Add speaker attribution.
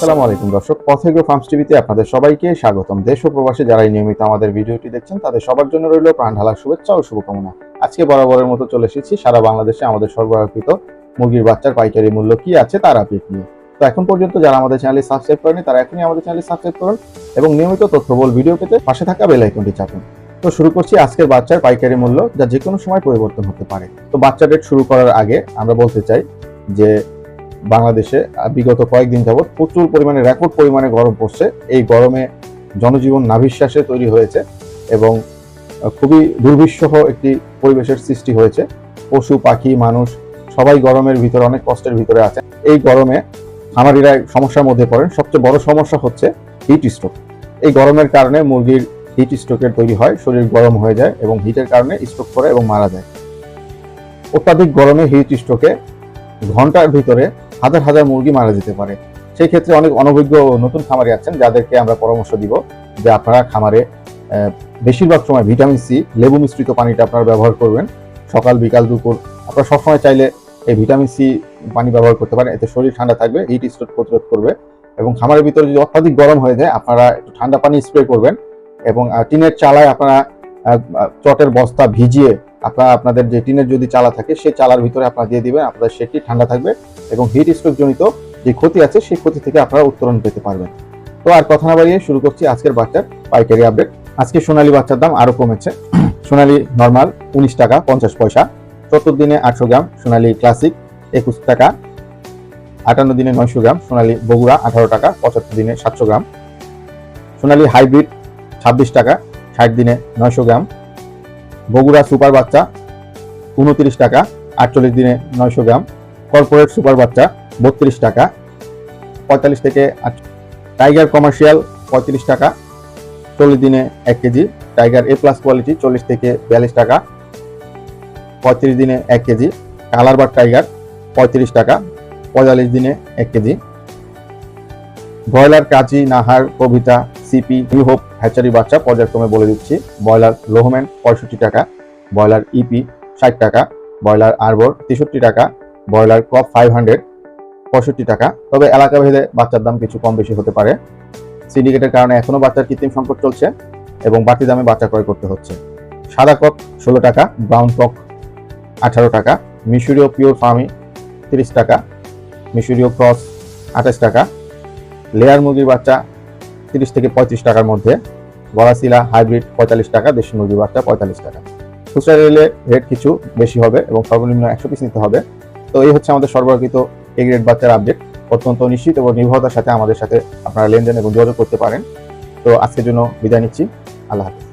Speaker 1: আসসালামু আলাইকুম দর্শক পথেগ্রো ফার্মস টিভিতে আপনাদের সবাইকে স্বাগতম। দেশ ও প্রবাসে যারা এই নিয়মিত আমাদের ভিডিওটি দেখছেন, তাদের সবার জন্য রইল প্রাণ ঢালার শুভেচ্ছা ও শুভকামনা। আজকে বরাবরের মতো চলে এসেছি, সারা বাংলাদেশে আমাদের সরবরাহকৃত মুরগির বাচ্চার পাইকারি মূল্য কি আছে তার আপডেট নিয়ে। তো এখন পর্যন্ত যারা আমাদের চ্যানেলে সাবস্ক্রাইব করেনি তারা এখনই আমাদের চ্যানেলে সাবস্ক্রাইব করুন এবং নিয়মিত তথ্যবল ভিডিও পেতে পাশে থাকা বেল আইকনটি চাপুন। তো শুরু করছি আজকের বাচ্চার পাইকারি মূল্য, যা যে কোনো সময় পরিবর্তন হতে পারে। তো বাচ্চা রেট শুরু করার আগে আমরা বলতে চাই যে বাংলাদেশে বিগত কয়েকদিন যাবৎ প্রচুর পরিমাণে রেকর্ড পরিমাণে গরম পড়ছে। এই গরমে জনজীবন নাভিশ্বাসে তৈরি হয়েছে এবং খুবই দুর্বিষহ একটি পরিবেশের সৃষ্টি হয়েছে। পশু, পাখি, মানুষ, সবাই গরমের ভিতরে, অনেক কষ্টের ভিতরে আছে। এই গরমে খামারিরা সমস্যার মধ্যে পড়েন। সবচেয়ে বড় সমস্যা হচ্ছে হিট স্ট্রোক এই গরমের কারণে মুরগির হিট স্ট্রোকের তৈরি হয়, শরীর গরম হয়ে যায় এবং হিটের কারণে স্ট্রোক করে এবং মারা যায়। অত্যাধিক গরমে হিট স্ট্রোকে ঘণ্টার ভিতরে হাজার হাজার মুরগি মারা যেতে পারে। সেই ক্ষেত্রে অনেক অনভিজ্ঞ নতুন খামারে আছেন যাদেরকে আমরা পরামর্শ দিব যে আপনারা খামারে বেশিরভাগ সময় ভিটামিন সি, লেবু মিশ্রিত পানিটা আপনারা ব্যবহার করবেন। সকাল, বিকাল, দুপুর আপনারা সবসময় চাইলে এই ভিটামিন সি পানি ব্যবহার করতে পারেন। এতে শরীর ঠান্ডা থাকবে হিট স্ট্রোক প্রতিরোধ করবে এবং খামারের ভিতরে যদি অত্যাধিক গরম হয়ে যায়, আপনারা একটু ঠান্ডা পানি স্প্রে করবেন এবং টিনের চালায় আপনারা চটের বস্তা ভিজিয়ে আপনারা, আপনাদের যে টিনের যদি চালা থাকে সেই চালার ভিতরে আপনারা দিয়ে দিবেন, আপনাদের সেটি ঠান্ডা থাকবে। এবং হিট স্ট্রোক জনিত যে ক্ষতি আছে, সেই ক্ষতি থেকে আপনারা উত্তরণ পেতে পারবেন। তো আর কথা না বাড়িয়ে শুরু করছি আজকের বাচ্চার পাইকারি আপডেট আজকে সোনালী বাচ্চার দাম আরও কমেছে। সোনালী নর্মাল উনিশ টাকা পঞ্চাশ পয়সা সত্তর দিনে আটশো গ্রাম, সোনালী ক্লাসিক একুশ টাকা, আটান্ন দিনে নয়শো গ্রাম, সোনালী বগুড়া আঠারো টাকা, পঁচাত্তর দিনে সাতশো গ্রাম, সোনালী হাইব্রিড ছাব্বিশ টাকা, ষাট দিনে নয়শো গ্রাম, বগুড়া সুপার বাচ্চা উনত্রিশ টাকা, আটচল্লিশ দিনে নয়শো গ্রাম কর্পোরেট সুপার বাচ্চা, বত্রিশ টাকা, পঁয়তাল্লিশ থেকে টাইগার কমার্শিয়াল পঁয়ত্রিশ টাকা, চল্লিশ দিনে এক KG tiger A plus quality চল্লিশ থেকে বিয়াল্লিশ টাকা, পঁয়ত্রিশ দিনে এক কেজি কালারবার টাইগার পঁয়ত্রিশ টাকা, পঁয়তাল্লিশ দিনে এক কেজি, ব্রয়লার কাচি, Nahar, Kabita CP New Hope hatchery বাচ্চা, পর্যায়ক্রমে বলে দিচ্ছি, ব্রয়লার লোহম্যান পঁয়ষট্টি টাকা, ব্রয়লার ইপি ষাট টাকা, ব্রয়লার আরবর তেষট্টি টাকা ব্রয়লার ক্রপ ফাইভ হান্ড্রেড পঁয়ষট্টি টাকা। তবে এলাকা ভেদে বাচ্চার দাম কিছু কম বেশি হতে পারে। সিন্ডিকেটের কারণে এখনও বাচ্চার কৃত্রিম সংকট চলছে এবং বাড়তি দামে বাচ্চা ক্রয় করতে হচ্ছে। সাদা কক ষোলো টাকা ব্রাউন কক আঠারো টাকা মিশরীয় পিওর ফার্মি তিরিশ টাকা মিশরীয় ক্রস আঠাশ টাকা লেয়ার মুরগির বাচ্চা তিরিশ থেকে পঁয়ত্রিশ টাকার মধ্যে, গলাশিলা হাইব্রিড পঁয়তাল্লিশ টাকা, দেশি মুরগির বাচ্চা পঁয়তাল্লিশ টাকা। খুচরা রেলে রেট কিছু বেশি হবে এবং সর্বনিম্ন একশো পিস নিতে হবে। তো এই হচ্ছে আমাদের সরবরাহিত এ গ্রেড বাচ্চার আপডেট অত্যন্ত নিশ্চিত এবং নির্ভরতার সাথে আমাদের সাথে আপনারা লেনদেন এবং যোগাযোগ করতে পারেন। তো আজকের জন্য বিদায় নিচ্ছি। আল্লাহ হাফিজ।